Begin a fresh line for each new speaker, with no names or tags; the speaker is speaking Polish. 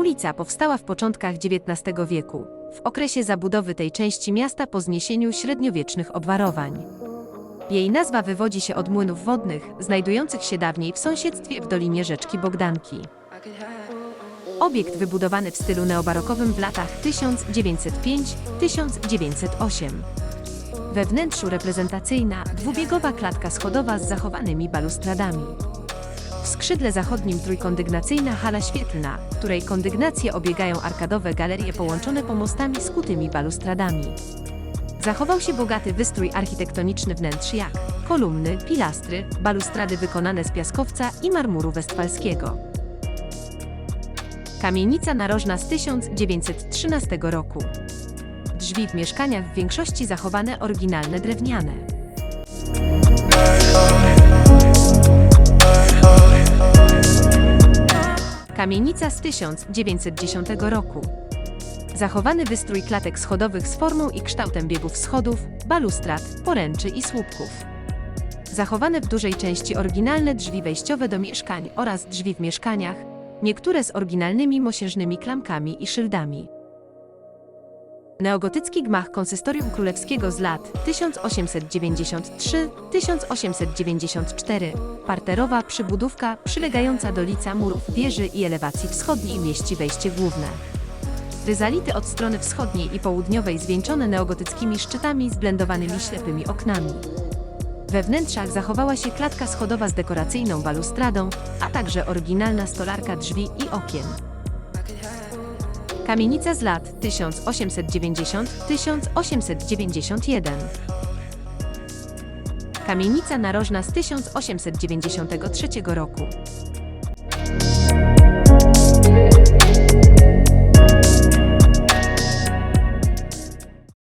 Ulica powstała w początkach XIX wieku, w okresie zabudowy tej części miasta po zniesieniu średniowiecznych obwarowań. Jej nazwa wywodzi się od młynów wodnych, znajdujących się dawniej w sąsiedztwie w dolinie rzeczki Bogdanki. Obiekt wybudowany w stylu neobarokowym w latach 1905-1908. We wnętrzu reprezentacyjna dwubiegowa klatka schodowa z zachowanymi balustradami. W skrzydle zachodnim trójkondygnacyjna hala świetlna, której kondygnacje obiegają arkadowe galerie połączone pomostami skutymi balustradami. Zachował się bogaty wystrój architektoniczny wnętrz jak kolumny, pilastry, balustrady wykonane z piaskowca i marmuru westfalskiego. Kamienica narożna z 1913 roku. Drzwi w mieszkaniach w większości zachowane oryginalne drewniane. Kamienica z 1910 roku. Zachowany wystrój klatek schodowych z formą i kształtem biegów schodów, balustrad, poręczy i słupków. Zachowane w dużej części oryginalne drzwi wejściowe do mieszkań oraz drzwi w mieszkaniach, niektóre z oryginalnymi mosiężnymi klamkami i szyldami. Neogotycki gmach konsystorium królewskiego z lat 1893-1894, parterowa przybudówka przylegająca do lica murów wieży i elewacji wschodniej mieści wejście główne. Ryzality od strony wschodniej i południowej zwieńczone neogotyckimi szczytami zblendowanymi ślepymi oknami. We wnętrzach zachowała się klatka schodowa z dekoracyjną balustradą, a także oryginalna stolarka drzwi i okien. Kamienica z lat 1890-1891. Kamienica narożna z 1893 roku.